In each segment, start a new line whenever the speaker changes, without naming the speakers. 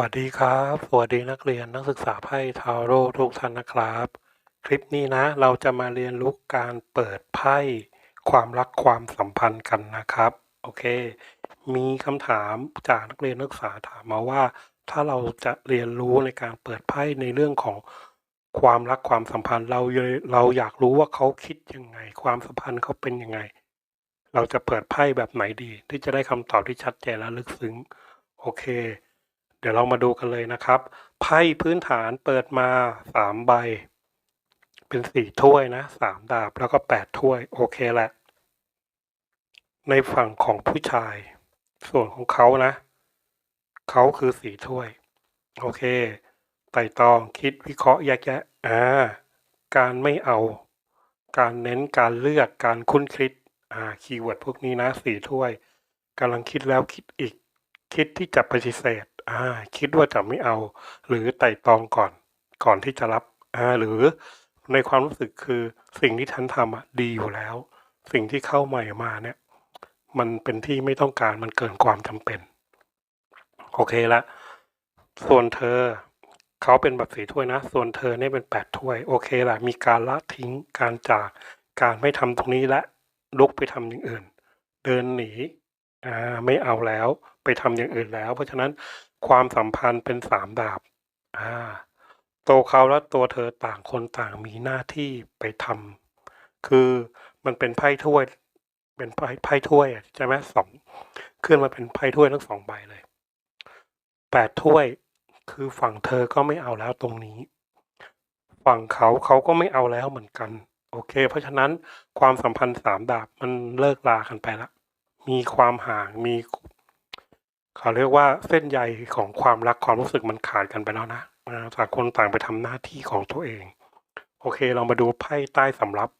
วัสดีครับ สวัสดีนักเรียนนักศึกษาไพ่ทาโร่ทุกท่านนะครับ คลิปนี้นะ เราจะมาเรียนรู้การเปิดไพ่ความรักความสัมพันธ์กันนะครับ โอเค มีคำถามจากนักเรียนนักศึกษาถามมาว่า ถ้าเราจะเรียนรู้ในการเปิดไพ่ในเรื่องของความรักความสัมพันธ์เราเราอยากรู้ว่าเขาคิดยังไง ความสัมพันธ์เขาเป็นยังไง เราจะเปิดไพ่แบบไหนดี ที่จะได้คำตอบที่ชัดเจนและลึกซึ้ง โอเค ดี๋ยวเรามาดูกันเลยนะครับ ไพ่พื้นฐานเปิดมาสามใบ เป็นสี่ถ้วยนะสามดาบแล้วก็แปดถ้วย โอเคแหละ ในฝั่งของผู้ชาย ส่วนของเขานะ เขาคือสี่ถ้วย โอเค ไต่ตองคิดวิเคราะห์แยกแยะอ่าการไม่เอา การเน้นการเลือกการคุ้นคิดอ่าคีย์เวิร์ดพวกนี้นะสี่ถ้วยกำลังคิดแล้วคิดอีก คิดที่จะปฏิเสธ อ่าคิดว่าจะไม่เอา หรือไต่ตองก่อนก่อนที่จะรับอ่าหรือในความรู้สึกคือสิ่งที่ฉันทำอะดีอยู่แล้ว สิ่งที่เข้าใหม่มาเนี่ย มันเป็นที่ไม่ต้องการมันเกินความจำเป็น โอเคละ ส่วนเธอเขาเป็นแบบสีถ้วยนะ ส่วนเธอเนี่ยเป็นแปดถ้วย โอเคละมีการละทิ้งการจากการไม่ทำตรงนี้และลุกไปทำอย่างอื่น เดินหนี อ่าไม่เอาแล้วไปทำอย่างอื่นแล้ว เพราะฉะนั้นความสัมพันธ์เป็นสามดาบอ่าตัวเขาและตัวเธอต่างคนต่างมีหน้าที่ไปทำคือมันเป็นไพ่ถ้วย เป็นไพ่ไพ่ถ้วยอะใช่ไหมสองขึ้นมาเป็นไพ่ถ้วยทั้งสองใบเลยแปดถ้วยคือฝั่งเธอก็ไม่เอาแล้วตรงนี้ ฝั่งเขาเขาก็ไม่เอาแล้วเหมือนกัน โอเค เพราะฉะนั้นความสัมพันธ์สามดาบมันเลิกลากันไปละ มีความห่างมีเขาเรียกว่าเส้นใยของความรักความรู้สึกมันขาดกันไปแล้วนะอ่าต่างคนต่างไปทำหน้าที่ของตัวเอง โอเค เรามาดูไพ่ใต้สำรับ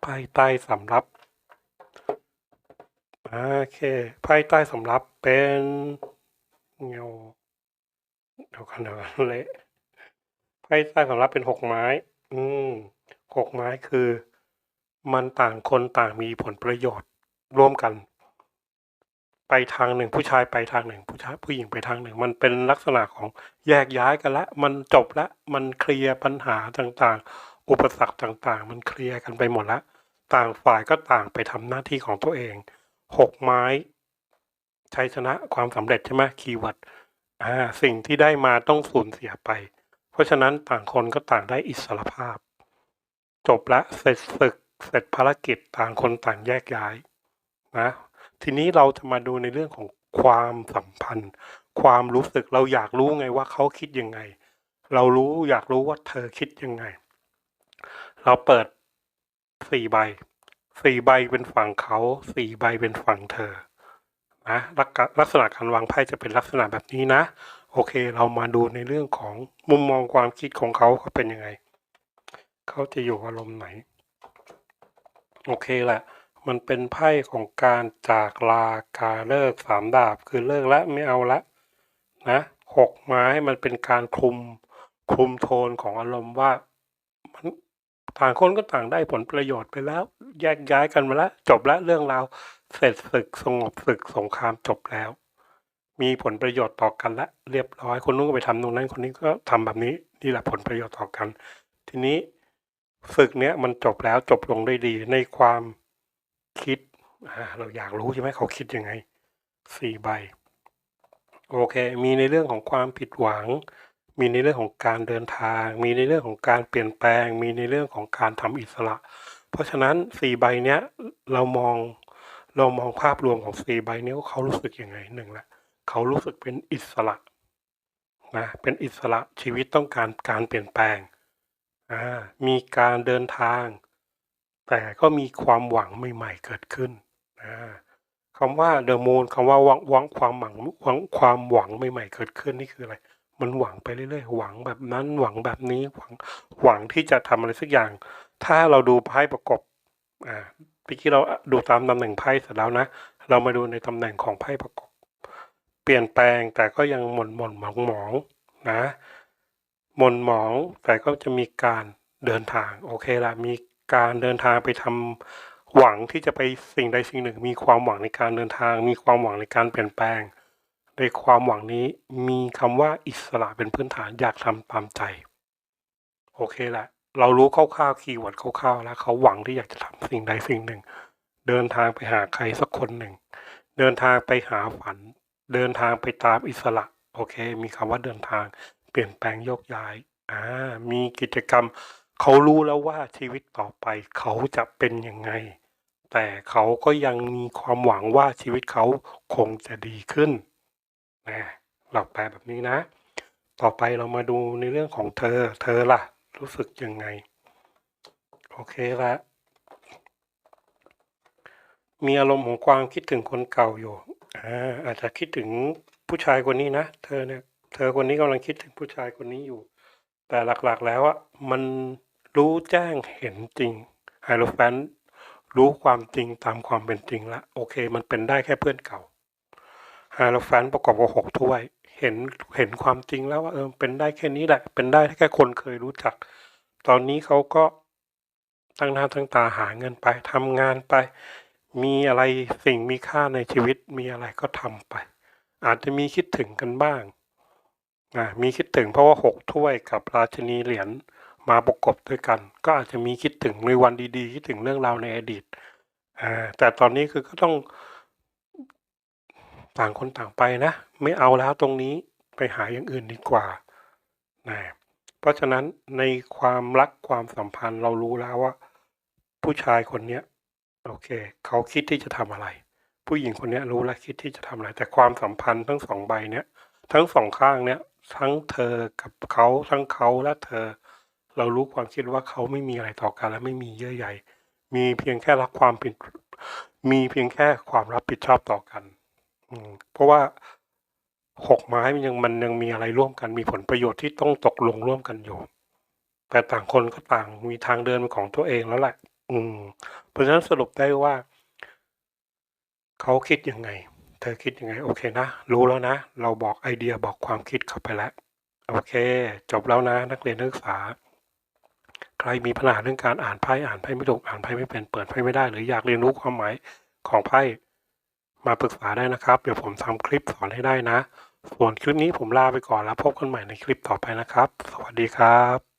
ไพ่ใต้สำรับโอเคไพ่ใต้สำรับเป็นเงาเดี๋ยวกันเดี๋ยวกันเละไพ่ใต้สำรับเป็นหกไม้ อืมหกไม้คือ มันต่างคนต่างมีผลประโยชน์ ร่วมกัน ไปทางหนึ่ง ผู้ชายไปทางหนึ่ง ผู้ชายผู้หญิงไปทางหนึ่ง มันเป็นลักษณะของแยกย้ายกันละ มันจบละมันเคลียร์ปัญหาต่างๆ อุปสรรคต่างๆ มันเคลียร์กันไปหมดละต่างฝ่ายก็ต่างไปทำหน้าที่ของตัวเองหกไม้ชัยชนะความสำเร็จใช่ไหมคีย์เวิร์ดอ่าสิ่งที่ได้มาต้องสูญเสียไป เพราะฉะนั้นต่างคนก็ต่างได้อิสรภาพ จบละเสร็จศึกเสร็จภารกิจต่างคนต่างแยกย้าย นะทีนี้เราจะมาดูในเรื่องของความสัมพันธ์ ความรู้สึกเราอยากรู้ไงว่าเขาคิดยังไง เรารู้อยากรู้ว่าเธอคิดยังไง เราเปิดสี่ใบสี่ใบเป็นฝั่งเขาสี่ใบเป็นฝั่งเธอนะลักษณะลักษณะการวางไพ่จะเป็นลักษณะแบบนี้นะ โอเค เรามาดูในเรื่องของมุมมองความคิดของเขาเขาเป็นยังไง เขาจะอยู่อารมณ์ไหน โอเคแหละ มันเป็นไพ่ของการจากลาการเลิกสามดาบคือเลิกแล้วไม่เอาละนะหกไม้มันเป็นการคลุมคลุมโทนของอารมณ์ว่ามันต่างคนก็ต่างได้ผลประโยชน์ไปแล้ว แยกย้ายกันมาแล้วจบแล้วเรื่องราวเสร็จศึกสงบศึกสงครามจบแล้ว มีผลประโยชน์ต่อกันละเรียบร้อยคนนู้นก็ไปทำตรงนั้นคนนี้ก็ทำแบบนี้นี่แหละผลประโยชน์ต่อกัน ทีนี้ศึกเนี้ยมันจบแล้วจบลงได้ดีในความ คิดเราอยากรู้ใช่ไหมเขาคิดยังไงสี่ใบ โอเค มีในเรื่องของความผิดหวัง มีในเรื่องของการเดินทาง มีในเรื่องของการเปลี่ยนแปลง มีในเรื่องของการทำอิสระ เพราะฉะนั้นสี่ใบเนี้ยเรามองเรามองภาพรวมของสี่ใบนี้เขารู้สึกยังไงหนึ่งละเขารู้สึกเป็นอิสระนะเป็นอิสระชีวิตต้องการการเปลี่ยนแปลงมีการเดินทาง แต่ก็มีความหวังใหม่ ๆ เกิดขึ้นอ่าคำว่าเดอะมูนคำว่าหวังหวังความหวังหวังความหวังใหม่ ๆ เกิดขึ้นนี่คืออะไร มันหวังไปเรื่อยๆหวังแบบนั้นหวังแบบนี้หวังหวังที่จะทำอะไรสักอย่าง ถ้าเราดูไพ่ประกบอ่าเมื่อกี้เราดูตามตำแหน่งไพ่เสร็จแล้วนะ เรามาดูในตำแหน่งของไพ่ประกบ เปลี่ยนแปลงแต่ก็ยังหม่นหม่นหมองหมองๆนะหม่นหมองแต่ก็จะมีการเดินทางโอเคละมี การเดินทางไปทำหวังที่จะไปสิ่งใดสิ่งหนึ่ง มีความหวังในการเดินทาง มีความหวังในการเปลี่ยนแปลงในความหวังนี้มีคำว่าอิสระเป็นพื้นฐานอยากทำตามใจ โอเคแหละ เรารู้คร่าวๆคีย์เวิร์ดคร่าวๆแล้วเขาหวังที่อยากจะทำสิ่งใดสิ่งหนึ่ง เดินทางไปหาใครสักคนหนึ่ง เดินทางไปหาฝัน เดินทางไปตามอิสระ โอเค มีคำว่าเดินทางเปลี่ยนแปลงโยกย้ายอ่ามีกิจกรรม เขารู้แล้วว่าชีวิตต่อไปเขาจะเป็นยังไง แต่เขาก็ยังมีความหวังว่าชีวิตเขาคงจะดีขึ้นนะเราแปลแบบนี้นะ ต่อไปเรามาดูในเรื่องของเธอ เธอล่ะ รู้สึกยังไง โอเคละมีอารมณ์ของความคิดถึงคนเก่าอยู่อ่าอาจจะคิดถึงผู้ชายคนนี้นะ เธอเนี่ย เธอคนนี้กำลังคิดถึงผู้ชายคนนี้อยู่ แต่หลักๆแล้วอะมัน รู้แจ้งเห็นจริงไฮโลแฟนรู้ความจริงตามความเป็นจริงละโอเค มันเป็นได้แค่เพื่อนเก่าไฮโลแฟนประกอบกับหกถ้วย เห็นเห็นความจริงแล้วว่าเออเป็นได้แค่นี้แหละ เป็นได้แค่คนเคยรู้จัก ตอนนี้เขาก็ตั้งหน้าตั้งตาหาเงินไปทำงานไป มีอะไรสิ่งมีค่าในชีวิตมีอะไรก็ทำไป อาจจะมีคิดถึงกันบ้างมีคิดถึงเพราะว่าหกถ้วยกับราชนีเหรียญ มาประกบด้วยกัน ก็อาจจะมีคิดถึงในวันดีๆ คิดถึงเรื่องราวในอดีตแต่ตอนนี้คือก็ต้องต่างคนต่างไปนะ ไม่เอาแล้วตรงนี้ไปหาอย่างอื่นดีกว่านะเพราะฉะนั้นในความรักความสัมพันธ์เรารู้แล้วว่า ผู้ชายคนเนี้ยโอเค เขาคิดที่จะทำอะไร ผู้หญิงคนนี้รู้แล้วคิดที่จะทำอะไร แต่ความสัมพันธ์ทั้งสองใบเนี้ยทั้งสองข้างเนี้ยทั้งเธอกับเขาทั้งเขาและเธอ เรารู้ความคิดว่าเขาไม่มีอะไรต่อกันและไม่มีเยื่อใยมีเพียงแค่รักความผิดมีเพียงแค่ความรับผิดชอบต่อกัน อืมเพราะว่าหกไม้มันยังมันยังมีอะไรร่วมกัน มีผลประโยชน์ที่ต้องตกลงร่วมกันอยู่ แต่ต่างคนก็ต่างมีทางเดินเป็นของตัวเองแล้วแหละ อืม เพราะฉะนั้นสรุปได้ว่า เขาคิดยังไง เธอคิดยังไง โอเคนะรู้แล้วนะ เราบอกไอเดียบอกความคิดเข้าไปแล้ว โอเค จบแล้วนะ นักเรียนนักศึกษา ใครมีปัญหาเรื่องการอ่านไพ่อ่านไพ่ไม่ถูกอ่านไพ่ไม่เป็นเปิดไพ่ไม่ได้ หรืออยากเรียนรู้ความหมายของไพ่มาปรึกษาได้นะครับ เดี๋ยวผมทำคลิปสอนให้ได้นะ ส่วนคลิปนี้ผมลาไปก่อนแล้วพบกันใหม่ในคลิปต่อไปนะครับ สวัสดีครับ